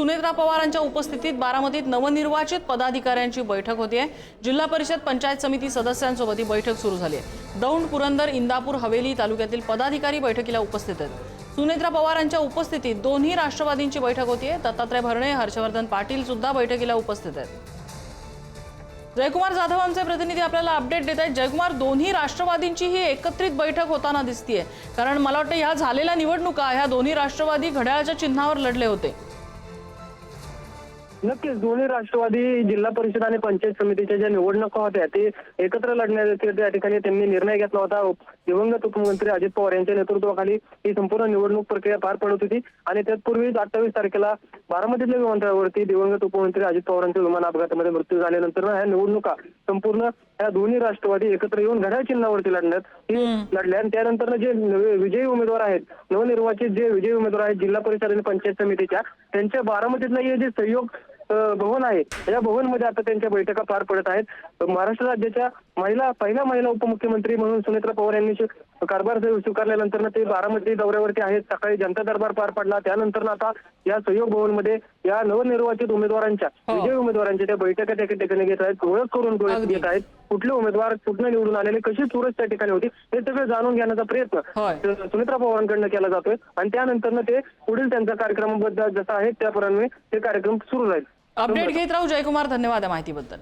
सुनेत्रा पवारांच्या उपस्थितीत बारामतीत नवनिर्वाचित पदाधिकाऱ्यांची बैठक होतीये. जिल्हा परिषद पंचायत समिती सदस्यांसोबत ही बैठक सुरू झाली आहे दौंड पुरंदर इंदापूर हवेली तालुक्यातील पदाधिकारी बैठकीला उपस्थित आहेत. सुनेत्रा पवारांच्या उपस्थितीत दोन्ही राष्ट्रवादींची बैठक होतीये. दत्तात्रय भरणे हर्षवर्धन पाटील सुद्धा बैठकीला उपस्थित आहेत. जयकुमार जाधव आमचे प्रतिनिधी आपल्याला अपडेट देत आहेत. जयकुमार दोन्ही राष्ट्रवादींची ही एकत्रित बैठक होताना दिसतीये. कारण मला वाटतं ह्या झालेल्या निवडणुका ह्या दोन्ही राष्ट्रवादी घड्याळाच्या चिन्हावर लढले होते. नक्कीच. दोन्ही राष्ट्रवादी जिल्हा परिषद आणि पंचायत समितीच्या ज्या निवडणुका होत्या ते एकत्र लढण्याचे त्या ठिकाणी त्यांनी निर्णय घेतला होता. दिवंगत उपमुख्यमंत्री अजित पवार यांच्या नेतृत्वाखाली ही संपूर्ण निवडणूक प्रक्रिया पार पडत होती. आणि त्याचपूर्वी अठ्ठावीस तारखेला बारामतीतल्या विमानतळावरती दिवंगत उपमुख्यमंत्री अजित पवारांच्या विमान अपघातामध्ये मृत्यू झाल्यानंतर ह्या निवडणुका संपूर्ण ह्या दोन्ही राष्ट्रवादी एकत्र येऊन घड्याळ चिन्हावरती लढण्यात ही लढल्या. आणि त्यानंतर जे विजयी उमेदवार आहेत नवनिर्वाचित जे विजयी उमेदवार आहेत जिल्हा परिषद आणि पंचायत समितीच्या त्यांच्या बारामतीतलं हे जे सहयोग भवन आहे. या भवनमध्ये आता त्यांच्या बैठका पार पडत आहेत. महाराष्ट्र राज्याच्या महिला पहिल्या महिला उपमुख्यमंत्री म्हणून सुनेत्रा पवार यांनी कारभार स्वीकारल्यानंतर ते बारामती दौऱ्यावरती आहेत. सकाळी जनता दरबार पार पडला. त्यानंतर आता या सहयोग भवनमध्ये या नवनिर्वाचित उमेदवारांच्या हो. विजयी उमेदवारांच्या त्या बैठका त्या ठिकाणी घेत आहेत. ओळख करून. घेत आहेत. कुठले उमेदवार कुठनं निवडून आलेले कशी चुरस त्या ठिकाणी होती हे सगळं जाणून घेण्याचा प्रयत्न होय. सुनेत्रा पवारांकडनं केला जातोय. आणि त्यानंतर ते पुढील त्यांचा कार्यक्रमाबद्दल जसा आहे त्याप्रमाणे ते कार्यक्रम सुरू राहील. अपडेट घेत राहू जयकुमार. धन्यवाद या माहितीबद्दल.